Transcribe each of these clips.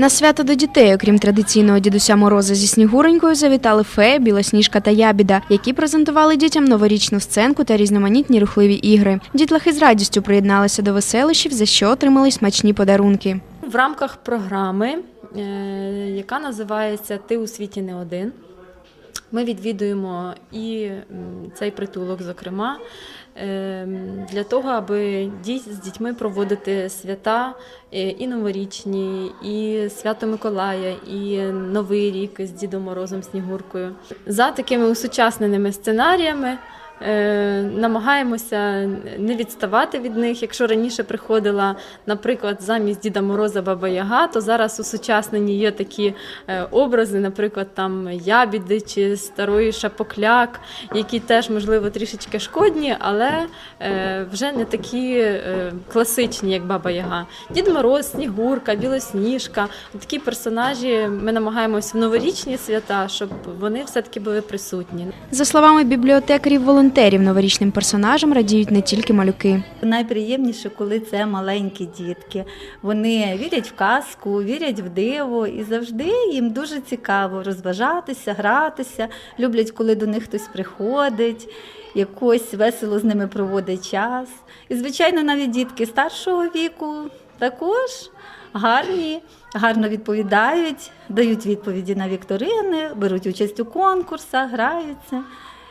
На свято до дітей, окрім традиційного дідуся Мороза зі Снігуренькою, завітали фея, білосніжка та ябіда, які презентували дітям новорічну сценку та різноманітні рухливі ігри. Дітлахи з радістю приєдналися до веселищів, за що отримали смачні подарунки. В рамках програми, е, яка називається Ти у світі не один. Ми відвідуємо і цей притулок, зокрема, е, для того, аби з дітьми проводити свята е, і новорічні, і свято Миколая, і Новий рік з Дідом Морозом Снігуркою. За такими усучасненими сценаріями. Е, Намагаємося не відставати від них. Якщо раніше приходила, наприклад, замість Діда Мороза Баба Яга, то зараз усучаснені є такі е, образи, наприклад, там ябіди чи старої шапокляк, які теж, можливо, трішечки шкодні, але е, вже не такі класичні, як Баба Яга. Дід Мороз, Снігурка, Білосніжка. Такі персонажі ми намагаємось в новорічні свята, щоб вони все-таки були присутні. За словами бібліотекарів волонтерів, новорічним персонажам радіють не тільки малюки. Найприємніше, коли це маленькі дітки. Вони вірять в казку, вірять в диво, і завжди їм дуже цікаво розважатися, гратися. Люблять, коли до них хтось приходить, якось весело з ними проводить час. І, звичайно, навіть дітки старшого віку також гарні, гарно відповідають, дають відповіді на вікторини, беруть участь у конкурсах, граються.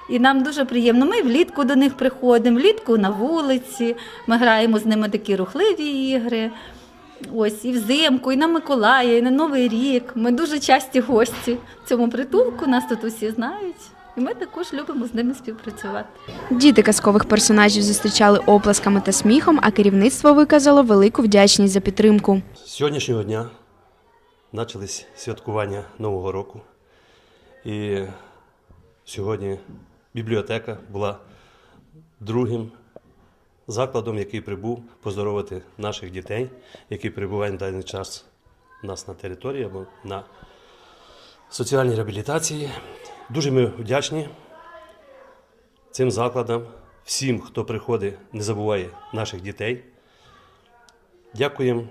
І нам дуже приємно. Ми влітку до них приходимо, влітку на вулиці. Ми граємо з ними такі рухливі ігри. Ось і взимку, і на Миколая, і на Новий рік. Ми дуже часті гості в цьому притулку. Нас тут усі знають. І ми також любимо з ними співпрацювати. Діти казкових персонажів зустрічали оплесками та сміхом, а керівництво виказало велику вдячність за підтримку. З сьогоднішнього дня почались святкування Нового року. І сьогодні бібліотека була другим закладом, який прибув поздоровити наших дітей, які перебувають на даний час у нас на території або на соціальній реабілітації. Дуже ми вдячні цим закладам, всім, хто приходить, не забуває наших дітей. Дякуємо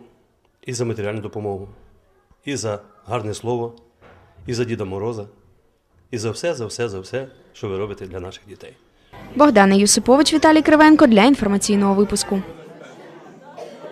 і за матеріальну допомогу, і за гарне слово, і за Діда Мороза, і за все, за все, за все, що ви робите для наших дітей. Богдана Юсипович, Віталій Кривенко для інформаційного випуску.